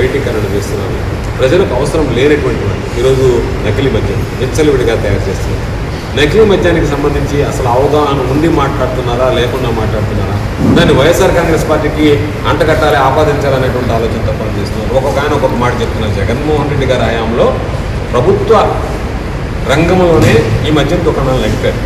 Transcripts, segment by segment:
ప్రైవేటీకరణ చేస్తున్నాము ప్రజలకు అవసరం లేనటువంటి వాళ్ళు ఈరోజు నకిలీ మద్యం విచ్చలవిడిగా తయారు చేస్తున్నారు. నకిలీ మద్యానికి సంబంధించి అసలు అవగాహన ఉండి మాట్లాడుతున్నారా లేకుండా మాట్లాడుతున్నారా? దాన్ని వైఎస్ఆర్ కాంగ్రెస్ పార్టీకి అంటగట్టాలి ఆపాదించాలనేటువంటి ఆలోచనతో పనిచేస్తున్నారు. ఒక్కొక్క ఆయన ఒక్కొక్క మాట చెప్తున్నారు జగన్మోహన్ రెడ్డి గారి హయాంలో ప్రభుత్వ రంగంలోనే ఈ మద్యం దుకాణాలు నడిపారు.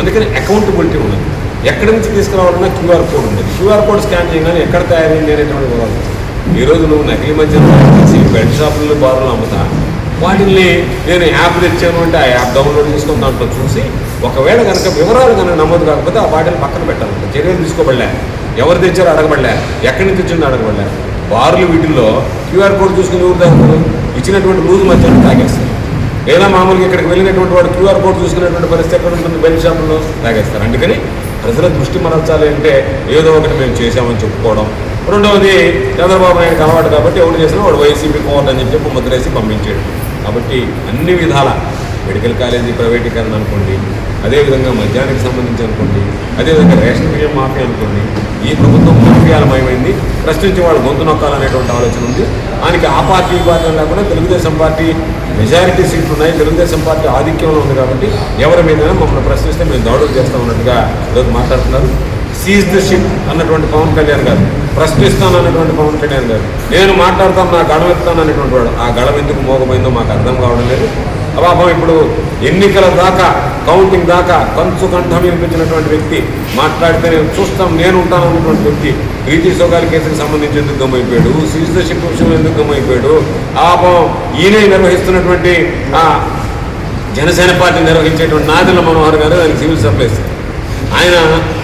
అందుకని అకౌంటబిలిటీ ఉన్నది. ఎక్కడి నుంచి తీసుకురావాలన్నా క్యూఆర్ కోడ్ ఉండేది క్యూఆర్ కోడ్ స్కాన్ చేయగానే ఎక్కడ తయారైంది అనేటువంటి వివరాలు ఈరోజు ఈ రోజు నువ్వు నకిలీ మద్యం తయారు బెడ్ షాపుల్లో బారులు అమ్ముతా. వాటిని నేను యాప్ తెచ్చాను అంటే ఆ యాప్ డౌన్లోడ్ చేసుకుని దాంట్లో చూసి ఒకవేళ కనుక వివరాలు కనుక నమోదు కాకపోతే ఆ వాటిని పక్కన పెట్టాలంట చర్యలు తీసుకోబడలే. ఎవరు తెచ్చారో అడగబడలే. ఎక్కడి నుంచి వచ్చిందో అడగబడలే. బార్లు వీటిల్లో క్యూఆర్ కోడ్ చూసుకుని ఎవరు తాగుతారు? ఇచ్చినటువంటి లూజు మధ్యాహ్నం తాగేస్తారు. లేదా మామూలుగా ఇక్కడికి వెళ్ళినటువంటి వాడు క్యూఆర్ కోడ్ చూసుకునేటువంటి పరిస్థితి ఎక్కడ ఉంటుంది? బెల్ట్ షాపుల్లో తాగేస్తారు. అందుకని ప్రజల దృష్టి మరల్చాలి అంటే ఏదో ఒకటి మేము చేశామని చెప్పుకోవడం రెండవది చంద్రబాబు నాయుడు అలవాటు కాబట్టి ఎవరు చేసినా వాడు వైసీపీ కోర్ట్ అని చెప్పి ముద్రేసి పంపించాడు. కాబట్టి అన్ని విధాల మెడికల్ కాలేజీ ప్రైవేటీకరణ అనుకోండి అదేవిధంగా మద్యానికి సంబంధించి అనుకోండి అదేవిధంగా రేషన్ బియ్యం మాఫీ అనుకోండి ఈ ప్రభుత్వం మాఫియాలమయమైంది ప్రశ్నించి వాళ్ళు గొంతు నొక్కాలనేటువంటి ఆలోచన ఉంది. ఆయనకి ఆ పార్టీ ఈ పార్టీ లేకుండా తెలుగుదేశం పార్టీ మెజారిటీ సీట్లు ఉన్నాయి తెలుగుదేశం పార్టీ ఆధిక్యంలో ఉంది కాబట్టి ఎవరి మీదైనా మమ్మల్ని ప్రశ్నిస్తే మేము దాడులు చేస్తామన్నట్టుగా ఈరోజు మాట్లాడుతున్నారు. సీజ్ ద షిప్ అన్నటువంటి పవన్ కళ్యాణ్ గారు. ప్రశ్నిస్తాను అన్నటువంటి పవన్ కళ్యాణ్ గారు. నేను మాట్లాడతాను నా గడవ ఎత్తాను అనేటువంటి వాడు. ఆ గడవ ఎందుకు మోగమైందో మాకు అర్థం కావడం లేదు. అబాబం ఇప్పుడు ఎన్నికల దాకా కౌంటింగ్ దాకా కంచు కంఠం వినిపించినటువంటి వ్యక్తి మాట్లాడితే నేను చూస్తాం నేను ఉంటాను అన్నటువంటి వ్యక్తి ప్రీతి సోగాల కేసుకు సంబంధించి ఎందుకు గమ్మైపోయాడు? సీజ్ ద షిప్ విషయంలో ఎందుకు గమ్మైపోయాడు? అబాబం ఈయనే నిర్వహిస్తున్నటువంటి జనసేన పార్టీ నిర్వహించేటువంటి నాదిల మనోహర్ గారు దానికి సివిల్ సప్లైస్. ఆయన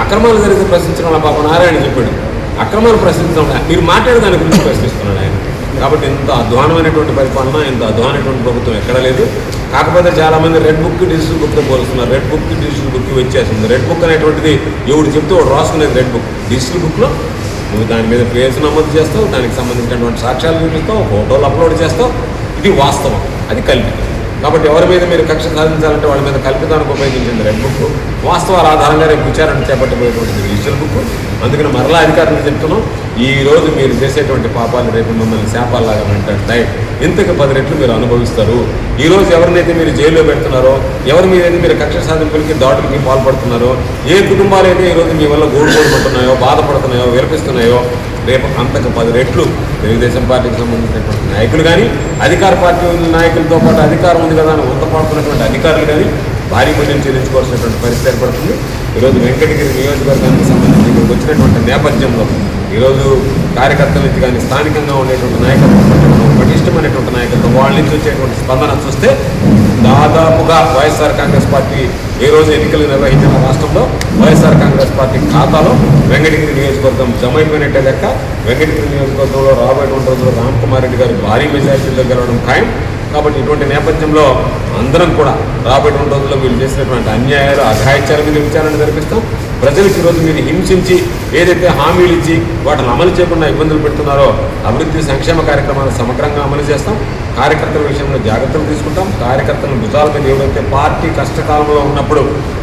అక్రమాలు జరిగితే ప్రశ్నించడం వల్ల పాప నారాయణ చెప్పాడు. అక్రమాలు ప్రశ్నించడం మీరు మాట్లాడే దాని గురించి ప్రశ్నిస్తున్నాడు ఆయన. కాబట్టి ఇంత అధ్వానమైనటువంటి పరిపాలన ఇంత అధ్వానమైనటువంటి ప్రభుత్వం ఎక్కడ లేదు. కాకపోతే చాలా మంది రెడ్ బుక్ డిజిటల్ బుక్తో పోలుస్తున్నారు. రెడ్ బుక్ డిజిటల్ బుక్ వచ్చేసింది రెడ్ బుక్ అనేటువంటిది ఎవడు చెప్తే వాడు రాసుకునేది రెడ్ బుక్ డిజిటల్ బుక్లో నువ్వు దాని మీద పేర్స్ నమోదు చేస్తావు దానికి సంబంధించినటువంటి సాక్ష్యాలు చూపిస్తావు ఫోటోలు అప్లోడ్ చేస్తావు. ఇది వాస్తవం. అది కల్పితం. కాబట్టి ఎవరి మీద మీరు కక్ష సాధించాలంటే వాళ్ళ మీద కల్పితానికి ఉపయోగించింది రెడ్ బుక్. వాస్తవాల ఆధారంగా రేపు విచారణ చేపట్టబోయేటువంటిది డిజిటల్ బుక్. అందుకని మరలా అధికారులు చెప్తున్నాం ఈరోజు మీరు చేసేటువంటి పాపాలు రేపు మిమ్మల్ని శాపాల్లాగా వెంటాడుతాయి ఇంతకు పది రెట్లు మీరు అనుభవిస్తారు. ఈరోజు ఎవరినైతే మీరు జైల్లో పెడుతున్నారో ఎవరి మీద మీరు కక్ష సాధింపులకి దాడులకి పాల్పడుతున్నారో ఏ కుటుంబాలు అయితే ఈరోజు మీ వల్ల గోడుకోడుకుంటున్నాయో బాధపడుతున్నాయో విలపిస్తున్నాయో రేపు అంతకు పది రెట్లు తెలుగుదేశం పార్టీకి సంబంధించినటువంటి నాయకులు కానీ అధికార పార్టీ ఉన్న నాయకులతో పాటు అధికారం ఉంది కదా అని ఉత్తపడుతున్నటువంటి అధికారులు కానీ భారీ మూల్యం చెల్లించుకోవాల్సినటువంటి పరిస్థితి ఏర్పడుతుంది. ఈరోజు వెంకటగిరి నియోజకవర్గానికి సంబంధించి ఇక్కడికి వచ్చినటువంటి నేపథ్యంలో ఈరోజు కార్యకర్తల నుంచి కానీ స్థానికంగా ఉండేటువంటి నాయకత్వం పటిష్టమైనటువంటి నాయకత్వం వాళ్ళ నుంచి వచ్చేటువంటి స్పందన చూస్తే దాదాపుగా వైఎస్ఆర్ కాంగ్రెస్ పార్టీ ఏ రోజు ఎన్నికలు నిర్వహించిన రాష్ట్రంలో వైఎస్ఆర్ కాంగ్రెస్ పార్టీ ఖాతాలో వెంకటగిరి నియోజకవర్గం జమ అయిపోయినట్టే లెక్క వెంకటగిరి నియోజకవర్గంలో రాబోయేటువంటి రోజుల్లో రామ్ కుమార్ రెడ్డి గారు భారీ మెజార్టీలో గెలవడం ఖాయం. కాబట్టి ఇటువంటి నేపథ్యంలో అందరం కూడా రాబోయేటువంటి రోజుల్లో వీళ్ళు చేసినటువంటి అన్యాయాలు అఘాయిత్యాల మీద విచారణ జరిపిస్తాం ప్రజలకు ఈరోజు మీరు హింసించి ఏదైతే హామీలు ఇచ్చి వాటిని అమలు చేయకుండా ఇబ్బందులు పెడుతున్నారో అభివృద్ధి సంక్షేమ కార్యక్రమాలను సమగ్రంగా అమలు చేస్తాం. కార్యకర్తల విషయంలో జాగ్రత్తలు తీసుకుంటాం. కార్యకర్తలను భుజాల మీద ఎవరైతే పార్టీ కష్టకాలంలో ఉన్నప్పుడు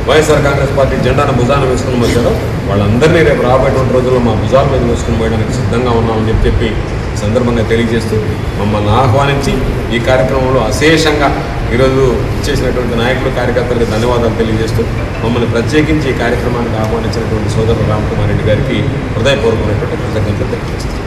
వైఎస్ఆర్ కాంగ్రెస్ పార్టీ జెండాను భుజాన వేసుకుని వచ్చారో వాళ్ళందరినీ రేపు రాబోయేటువంటి రోజుల్లో మా భుజాల మీద వేసుకుని పోయడానికి సిద్ధంగా ఉన్నామని చెప్పి సందర్భంగా తెలియజేస్తూ మమ్మల్ని ఆహ్వానించి ఈ కార్యక్రమంలో అశేషంగా ఈరోజు ఇచ్చేసినటువంటి నాయకులు కార్యకర్తలకు ధన్యవాదాలు తెలియజేస్తూ మమ్మల్ని ప్రత్యేకించి ఈ కార్యక్రమానికి ఆహ్వానించినటువంటి సోదరుడు రామకుమార్ రెడ్డి గారికి హృదయపూర్వకమైనటువంటి కృతజ్ఞతలు తెలియజేస్తాను